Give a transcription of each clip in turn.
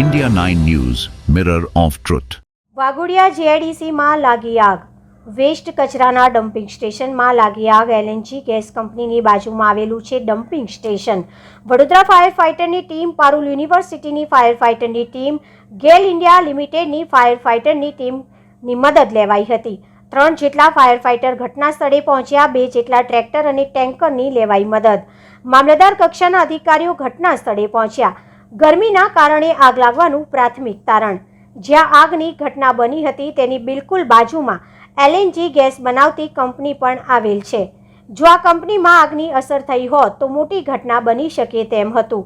India 9 News, Mirror of Truth. Waghodia જીઆઈડીસીમાં લાગી આગ. વેસ્ટ કચરાના ડમ્પિંગ સ્ટેશનમાં લાગી આગ. એલએનજી ગેસ કંપનીની બાજુમાં આવેલું છે ડમ્પિંગ સ્ટેશન. વડોદરા ફાયર ફાઇટરની ટીમ પારુલ યુનિવર્સિટીની ફાયર ફાઇટરની ટીમ ગેલ ઇન્ડિયા લિમિટેડની ફાયર ફાઇટરની ટીમની મદદ લેવાઈ હતી. ત્રણ જેટલા ફાયર ફાઇટર ઘટના સ્થળે પહોંચ્યા બે જેટલા ટ્રેક્ટર અને ટેન્કરની લેવાઈ મદદ. મામલતદાર કક્ષાના અધિકારીઓ ઘટના સ્થળે પહોંચ્યા. ગરમીના કારણે આગ લાગવાનું પ્રાથમિક તારણ. જ્યાં આગની ઘટના બની હતી તેની બિલકુલ બાજુમાં એલએનજી ગેસ બનાવતી કંપની પણ આવેલ છે. જો આ કંપનીમાં આગની અસર થઈ હોત તો મોટી ઘટના બની શકે તેમ હતું.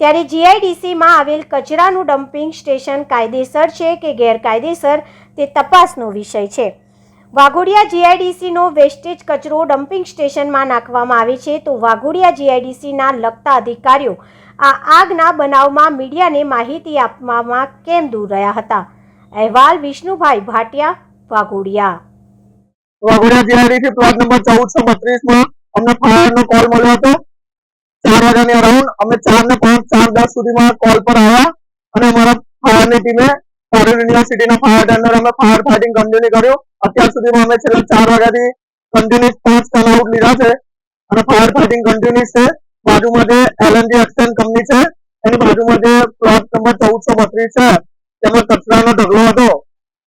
ત્યારે જીઆઈડીસીમાં આવેલ કચરાનું ડમ્પિંગ સ્ટેશન કાયદેસર છે કે ગેરકાયદેસર તે તપાસનો વિષય છે. વાઘોડિયા જીઆઈડીસીનો વેસ્ટેજ કચરો ડમ્પિંગ સ્ટેશનમાં નાખવામાં આવે છે તો વાઘોડિયા જીઆઈડીસીના લગતા અધિકારીઓ આ આગના બનાવમાં મીડિયાને માહિતી આપવામાં કેમ દૂર રહ્યા હતા? અહેવાલ Vishnubhai Bhatia, Waghodia. Waghodia GIDC plot number ચૌદસો બત્રીસમાં અમને ફાયરનો કોલ મળ્યો હતો. ચાર વાગ્યાની અરાઉન્ડ અમે ચાર ને પાંચ, ચાર દસ સુધીમાં કોલ પર આવ્યા અને અમારા ફાયરની ટીમે ફોરેન યુનિવર્સિટીના ફાયર ટેન્ડર અમે ફાયર ફાઇટિંગ કન્ટિન્યુ કર્યું. અત્યાર સુધીમાં અમે છેલ્લા ચાર વાગ્યાથી કન્ટિન્યુ પાંચ ટર્ન આઉટ લીધા છે અને ફાયર ફાઇટિંગ કન્ટિન્યુ છે. બાજુમાં જે એલએનજી એક્સચેન્જ કંપની છે, એની બાજુમાં જે પ્લોટ નંબર ચૌદસો બત્રીસ છે તેમાં કચરાનો ઢગલો હતો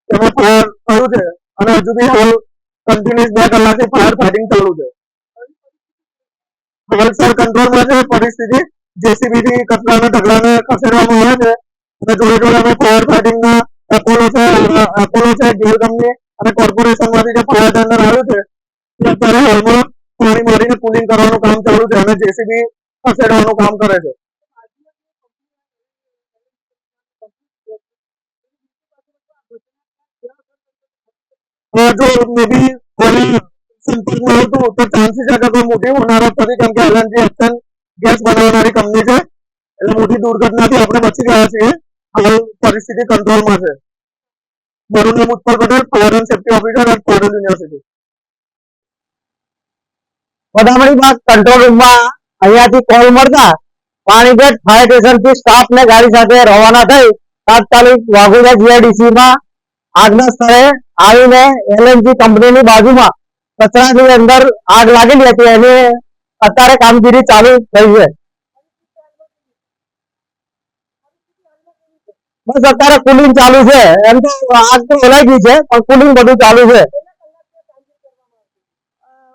તેમાં ફાયર થયું છે અને હજુ બી હાલ કન્ટિન્યુઅસ બે કલાકથી ફાયર ફાઇટિંગ ચાલુ છે. હાલ સર કંટ્રોલમાં છે પરિસ્થિતિ જેસીબી થી કચરાના ઢગલાને ખસેડવામાં આવે છે, અને જોડે જોડે અમે ફાયર ફાઇટિંગના એપોલો છે એપોલો છે ગેર કંપની અને કોર્પોરેશનમાંથી જે ફાયર ટેન્ડર આવ્યું છે તે અત્યારે હાલમાં પાણી મારીને કુલિંગ કરવાનું જેસીબી ખસેડવાનું કામ કરે છે. જો મેબી કોઈ સંપર્કમાં હતું તો ચાન્સીસ અગર કોઈ મોટી હોનારત હતી કેમ કે એલએનજી એક્શન ગેસ બનાવનારી કંપની છે. એટલે મોટી દુર્ઘટનાથી આપણે બચી ગયા છીએ. હવે પરિસ્થિતિ કંટ્રોલમાં છે. મારું નામ Utpal Patel fire and safety officer at foreign university વધામણીમાં control રૂમમાં અહીંયાથી કોલ મળતા પાણીગઢ ફાયર સ્ટેશનથી સ્ટાફ ને ગાડી સાથે રવાના થઈ તાત્કાલિક વાઘોડિયા જીઆઈડીસી માં આગના સ્થળે આવીને એલએનજી કંપનીની બાજુમાં કચરાની અંદર આગ લાગેલી હતી એની અત્યારે કામગીરી ચાલુ થઈ છે. બસ અત્યારે કુલિંગ ચાલુ છે. એમ તો આગ તો ઓલાઈ ગઈ છે પણ કુલિંગ બધું ચાલુ છે.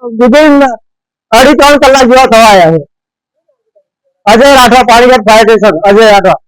વિધિન અઢી ત્રણ કલાક જેવા થવાયા છે. Ajay Rathwa Panigadh fire station Ajay Rathwa.